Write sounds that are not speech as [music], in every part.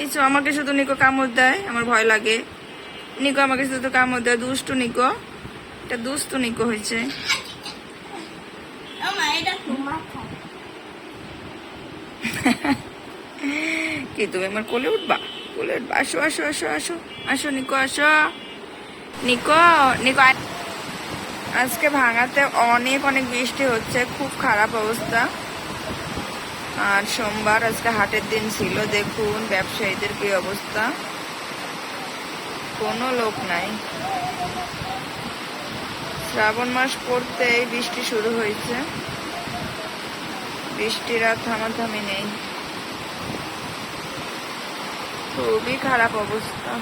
এই তো আমাকে শুধু নিকো কামড় দেয় আমার ভয় লাগে। নিকো আমাকে শুধু কামড় দেয় দুষ্টু নিকো। এটা দুষ্টু নিকো হয়েছে। কি তুমি আমার কোলে উঠবা? কোলে উঠবা। আসো আসো আসো আসো। আসো নিকো আসো। নিকো নিকো আজকে ভাঙাতে অনেক অনেক বৃষ্টি হচ্ছে। খুব খারাপ অবস্থা। আর সোমবার আজকে হাটের দিন ছিল। দেখুন ব্যবসায়ীদের কি অবস্থা। কোনো লোক নাই। শ্রাবণ মাস পড়তেই বৃষ্টি শুরু হয়েছে। বৃষ্টির আর থামাথামি নেই। খুবই খারাপ অবস্থা।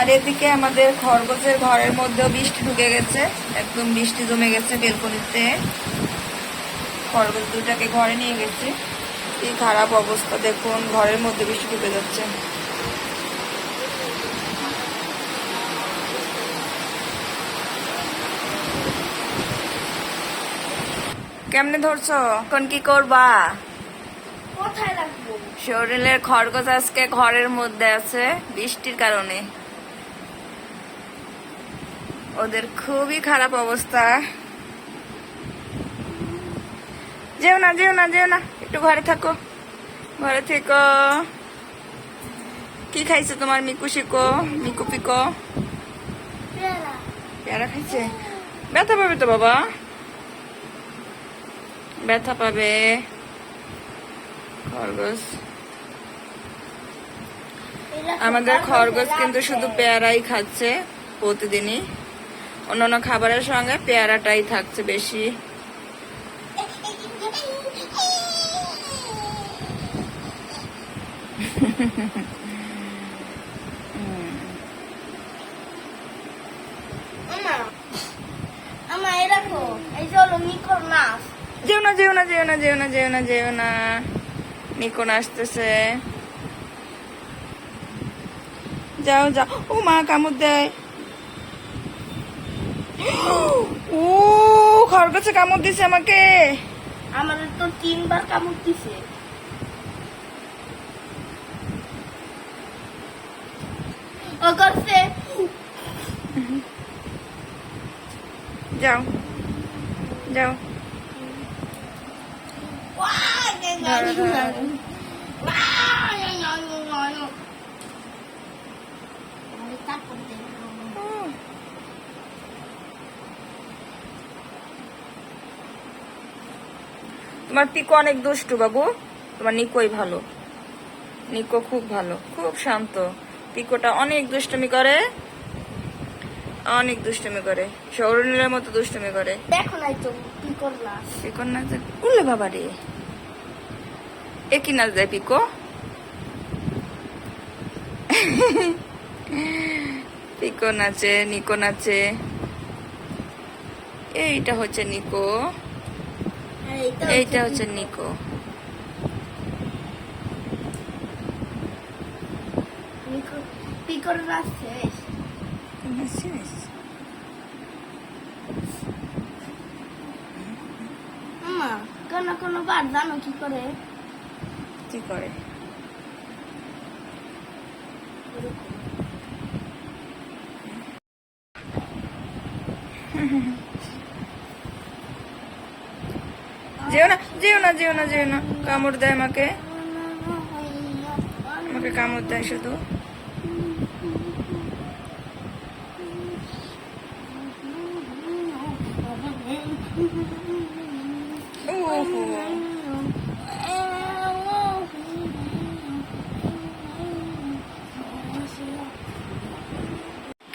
আর এদিকে আমাদের খরগোশের ঘরের মধ্যেও বৃষ্টি ঢুকে গেছে। একদম বৃষ্টি জমে গেছে বেলকনিতে। খরগোশ দুটাকে ঘরে নিয়ে গেছি। কি খারাপ অবস্থা দেখুন ঘরের মধ্যে বৃষ্টি ঢুকে যাচ্ছে। কেমনে ধরছো? এখন কি করবা? শরীরের খরগোশ আজকে ঘরের মধ্যে আছে বৃষ্টির কারণে। ওদের খুবই খারাপ অবস্থা। যেও না যেও না যেও না, একটু ঘরে থাকো, ঘরে থেকো। কি খাইছে তোমার মিকু শিকো, মিকু পিকো? পেয়ারা খাইছে? ব্যথা পাবে তো বাবা। ব্যথা পাবে। খরগোশ। আমাদের খরগোশ কিন্তু শুধু। পেয়ারাই খাচ্ছে প্রতিদিনই। অন্যান্য খাবারের সঙ্গে পেয়ারাটাই থাকছে বেশি। যেও না যেও না যেও না যেও না যেও না যেও না। নিকোন আসতেছে। যাও যাও। ও মা কামড় দেয়। [gasps] ও খরগোশে কামড় দিছে আমাকে। আমাদের তো তিনবার কামড় দিছে। ও করছে। যাও যাও। ধরো, তোমার পিকো অনেক দুষ্টু বাবু। তোমার নিকোই ভালো। নিকো খুব ভালো খুব শান্ত। পিকোটা অনেক দুষ্টুমি করে। অনেক দুষ্টুমি করে। সৌরনীলের মতো দুষ্টুমি করে। দেখো নাই তো করলাম পিকোর নাচ উল্লে বাবা রে। এ কি নাচ দেয় পিকো? পিকো নাচে নিকো নাচে। এইটা হচ্ছে নিকো। এইটা হচ্ছে নিকো। পিকর রাস শেষ। মা কোনো কোনো বার জানো কি করে? কি করে? [laughs] যেও না যেও না যেও না যেও না। কামড় দেয় আমাকে। আমাকে কামড় দেয় শুধু।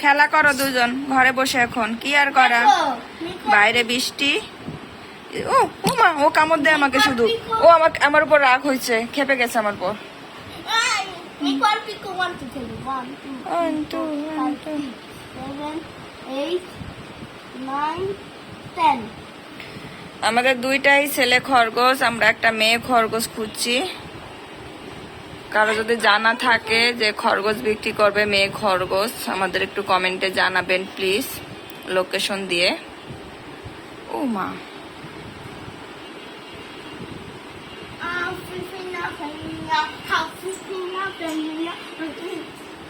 খেলা করো দুজন ঘরে বসে এখন। কি আর করা? বাইরে বৃষ্টি। ও ও মা ও কামড় দেয় আমাকে শুধু। ও আমাকে আমার উপর রাগ হয়েছে খেপে গেছে আমার পর আমাদের দুইটাই ছেলে খরগোশ আমরা একটা মেয়ে খরগোশ খুঁজছি। কারও যদি জানা থাকে যে খরগোশ বিক্রি করবে মেয়ে খরগোশ আমাদের একটু কমেন্টে জানাবেন প্লিজ লোকেশন দিয়ে। ও মা।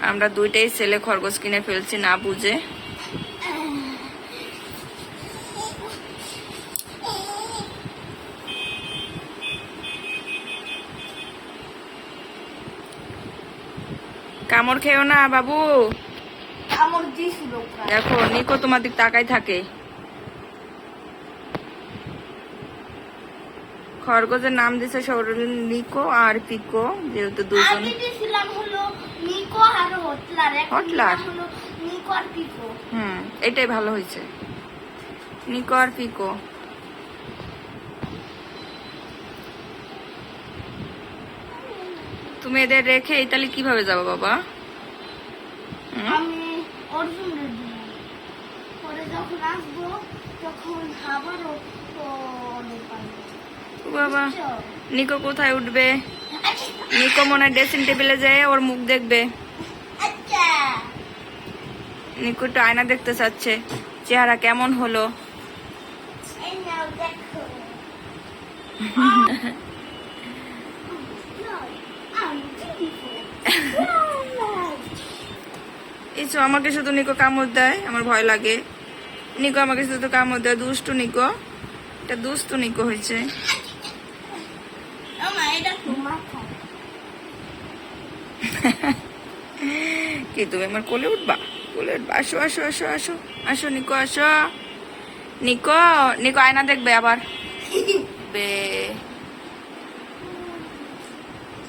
আমরা দুইটাই ছেলে খরগোশ কিনে ফেলছি না বুঝে। কামড় খেও না বাবু। দেখো নিকো তোমার দিক তাকাই থাকে। খরগোশের নাম দিছে সৌরলিন নিকো আর পিকো যেহেতু দুজন। হটলার। হুম এটাই ভালো হয়েছে। নিকো আর পিকো। তুমি এদের রেখে ইতালি কীভাবে যাব বাবা? আমি অর্জুনের দিলাম পরে যখন আসব তখন আবারও বাবা। নিকো কোথায় উঠবে? নিকো মনে ড্রেসিং টেবিলে যায় ওর মুখ দেখবে। নিকো একটু আয়না দেখতে চাচ্ছে। চেহারা কেমন হলো। ইসো আমাকে শুধু নিকো কামড় দেয়, আমার ভয় লাগে। নিকো আমাকে শুধু কামড় দেয়, দুষ্টু নিকো। এটা দুষ্টু নিকো হয়েছে আমার এটা তো মাথা [laughs] কি তুমি আমার কোলে উঠবা? কোলে উঠবা। আসো আসো আসো আসো। আসো নিকো আসো। নিকো নিকো আয়না দেখবে আবার। [laughs] বে।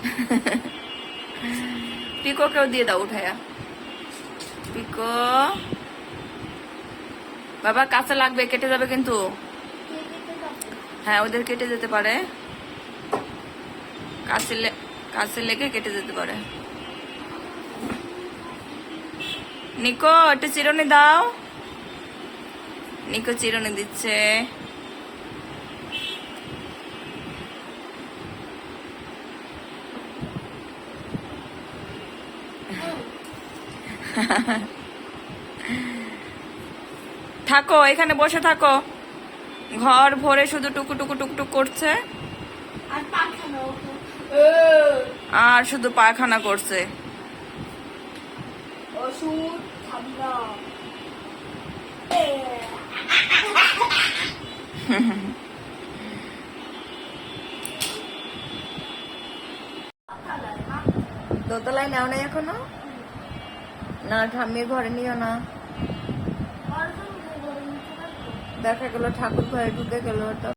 [laughs] পিকো কেউ দিয়ে দাও উঠায়া। পিকো। বাবা কাছে লাগবে কেটে যাবে কিন্তু। হ্যাঁ ওদের কেটে যেতে পারে। কাছে কাছে লেগে কেটে যেতে পারে। নিকো একটু চিরুনি দাও। নিকো চিরুনি দিচ্ছে। থাকো এখানে বসে থাকো। ঘর ভরে শুধু টুকু টুকু টুক টুক করছে। আর আর শুধু পায়খানা করছে। ওষুধ দোতলায় নেও না এখনও না ঠাম্মির ঘরে নিও না। দেখা গেল ঠাকুর ঘরে ঢুকে গেল ওটা